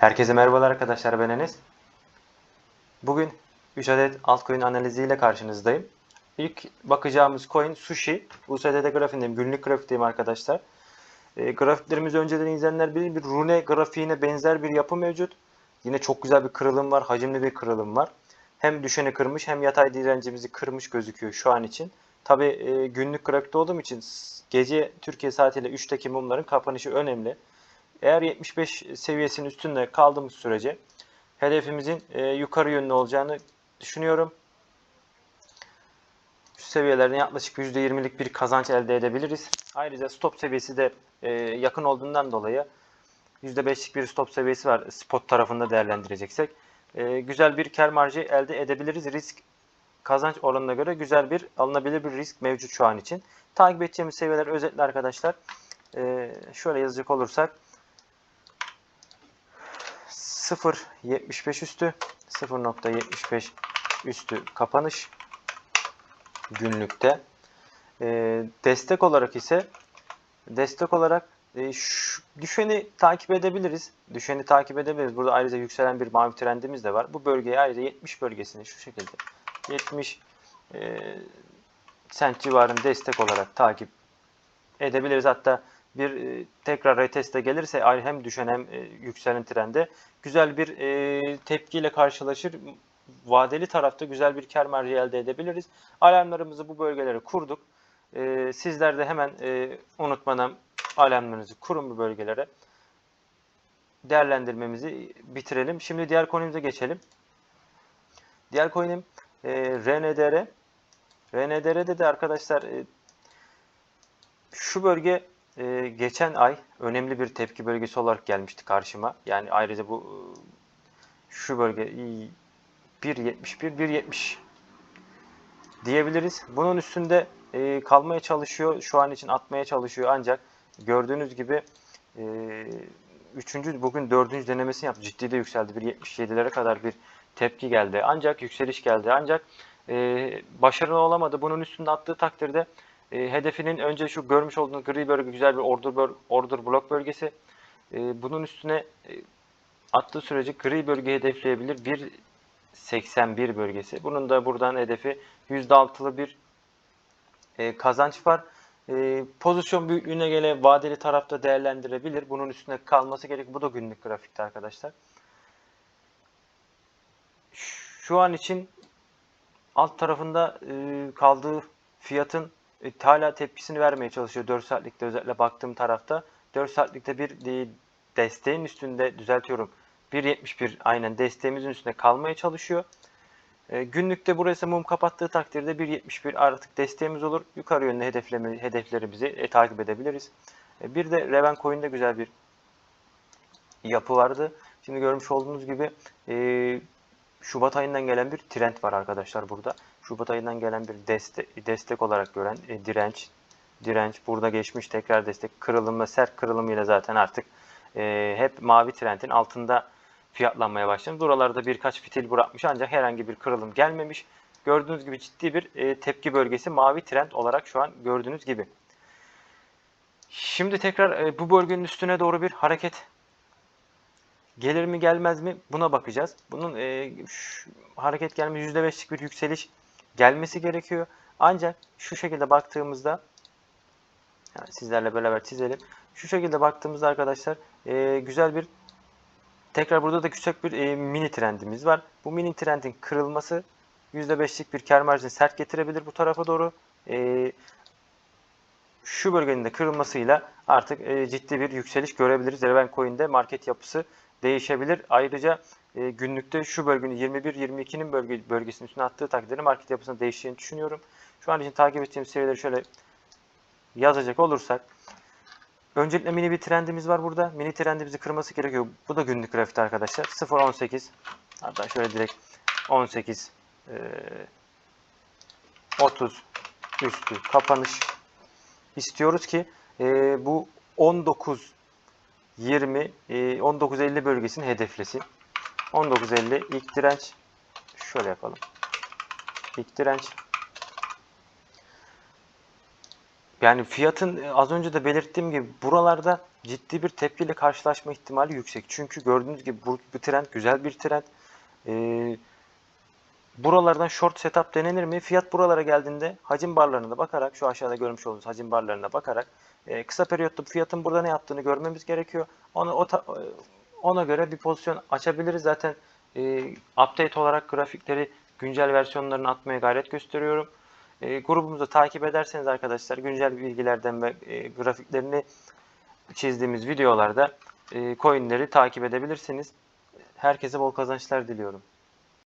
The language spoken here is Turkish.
Herkese merhabalar arkadaşlar ben Enes. Bugün 3 adet altcoin analiziyle karşınızdayım. İlk bakacağımız coin Sushi. USDT grafiğindeyim, günlük grafikteyim arkadaşlar. E, grafiklerimizi önceden izleyenler bilir bir rune grafiğine benzer bir yapı mevcut. Yine çok güzel bir kırılım var, hacimli bir kırılım var. Hem düşeni kırmış hem yatay direncimizi kırmış gözüküyor şu an için. Tabi e, günlük grafikte olduğum için gece Türkiye saatiyle 3'teki mumların kapanışı önemli. Eğer 75 seviyesinin üstünde kaldığımız sürece hedefimizin e, yukarı yönlü olacağını düşünüyorum. Şu seviyelerden yaklaşık %20'lik bir kazanç elde edebiliriz. Ayrıca stop seviyesi de e, yakın olduğundan dolayı %5'lik bir stop seviyesi var spot tarafında değerlendireceksek. E, güzel bir kar marjı elde edebiliriz. Risk kazanç oranına göre güzel bir alınabilir bir risk mevcut şu an için. Takip edeceğimiz seviyeler özetle arkadaşlar. E, şöyle yazacak olursak 0.75 üstü 0.75 üstü kapanış günlükte. E, destek olarak ise destek olarak e, şu, düşeni takip edebiliriz. Düşeni takip edebiliriz. Burada ayrıca yükselen bir mavi trendimiz de var. Bu bölgeye ayrıca 70 bölgesini şu şekilde 70 e, sent civarında destek olarak takip edebiliriz. Hatta bir e, tekrar reteste gelirse hem düşen hem e, yükselen trende güzel bir e, tepkiyle karşılaşır. Vadeli tarafta güzel bir kar marjı elde edebiliriz. Alarmlarımızı bu bölgelere kurduk. Sizler de hemen unutmadan alarmlarınızı kurun bu bölgelere. Değerlendirmemizi bitirelim. Şimdi diğer konumuza geçelim. Diğer coin'im e, RNDR. RNDR'de de arkadaşlar e, şu bölge e, geçen ay önemli bir tepki bölgesi olarak gelmişti karşıma. Yani ayrıca bu e, şu bölge 1.71 1.70 diyebiliriz. Bunun üstünde e, kalmaya çalışıyor. Şu an için atmaya çalışıyor ancak gördüğünüz gibi e, üçüncü bugün dördüncü denemesini yaptı. Ciddi de yükseldi. 1.77'lere kadar bir tepki geldi. Ancak yükseliş geldi. Ancak e, başarılı olamadı. Bunun üstünde attığı takdirde e, hedefinin önce şu görmüş olduğunuz gri bölge güzel bir order, order blok bölgesi. E, bunun üstüne e, attığı sürece gri bölge hedefleyebilir. 1.81 bölgesi. Bunun da buradan hedefi %6'lı bir e, kazanç var. E, pozisyon büyüklüğüne göre vadeli tarafta değerlendirebilir. Bunun üstüne kalması gerek. Bu da günlük grafikte arkadaşlar. Şu an için alt tarafında e, kaldığı fiyatın e, hala tepkisini vermeye çalışıyor 4 saatlikte özellikle baktığım tarafta. 4 saatlikte bir e, desteğin üstünde düzeltiyorum. 1.71 aynen desteğimizin üstünde kalmaya çalışıyor. E, günlükte burası mum kapattığı takdirde 1.71 artık desteğimiz olur. Yukarı yönlü hedefleme, hedeflerimizi e, takip edebiliriz. E, bir de Reven Coin'de güzel bir yapı vardı. Şimdi görmüş olduğunuz gibi e, Şubat ayından gelen bir trend var arkadaşlar burada. Şubat ayından gelen bir destek, destek olarak gören e, direnç, direnç burada geçmiş tekrar destek kırılım ve sert kırılımıyla zaten artık e, hep mavi trendin altında fiyatlanmaya başlamış. Buralarda birkaç fitil bırakmış ancak herhangi bir kırılım gelmemiş. Gördüğünüz gibi ciddi bir e, tepki bölgesi mavi trend olarak şu an gördüğünüz gibi. Şimdi tekrar e, bu bölgenin üstüne doğru bir hareket gelir mi gelmez mi buna bakacağız. Bunun e, şu, hareket gelme %5'lik bir yükseliş gelmesi gerekiyor. Ancak şu şekilde baktığımızda yani sizlerle beraber çizelim. Şu şekilde baktığımızda arkadaşlar e, güzel bir tekrar burada da küçük bir e, mini trendimiz var. Bu mini trendin kırılması %5'lik bir kar marjını sert getirebilir bu tarafa doğru. E, şu bölgenin de kırılmasıyla artık e, ciddi bir yükseliş görebiliriz. Reven Coin'de market yapısı değişebilir. Ayrıca e, günlükte şu bölgenin 21-22'nin bölge, bölgesinin üstüne attığı takdirde market yapısının değişeceğini düşünüyorum. Şu an için takip edeceğim seviyeleri şöyle yazacak olursak öncelikle mini bir trendimiz var burada. Mini trendimizi kırması gerekiyor. Bu da günlük grafikte arkadaşlar. 0.18 hatta şöyle direkt 18 e, 30 üstü kapanış istiyoruz ki e, bu 19 20 e, 19.50 bölgesini hedeflesin. 19.50 ilk direnç. Şöyle yapalım. İlk direnç. Yani fiyatın e, az önce de belirttiğim gibi buralarda ciddi bir tepkiyle karşılaşma ihtimali yüksek. Çünkü gördüğünüz gibi bu, bu trend güzel bir trend. Ee, buralardan short setup denenir mi? Fiyat buralara geldiğinde hacim barlarına bakarak şu aşağıda görmüş olduğunuz hacim barlarına bakarak e, kısa periyotta fiyatın burada ne yaptığını görmemiz gerekiyor. Ona, o e, ona göre bir pozisyon açabiliriz. Zaten e, update olarak grafikleri güncel versiyonlarını atmaya gayret gösteriyorum. E, grubumuzu takip ederseniz arkadaşlar güncel bilgilerden ve e, grafiklerini çizdiğimiz videolarda e, coinleri takip edebilirsiniz. Herkese bol kazançlar diliyorum.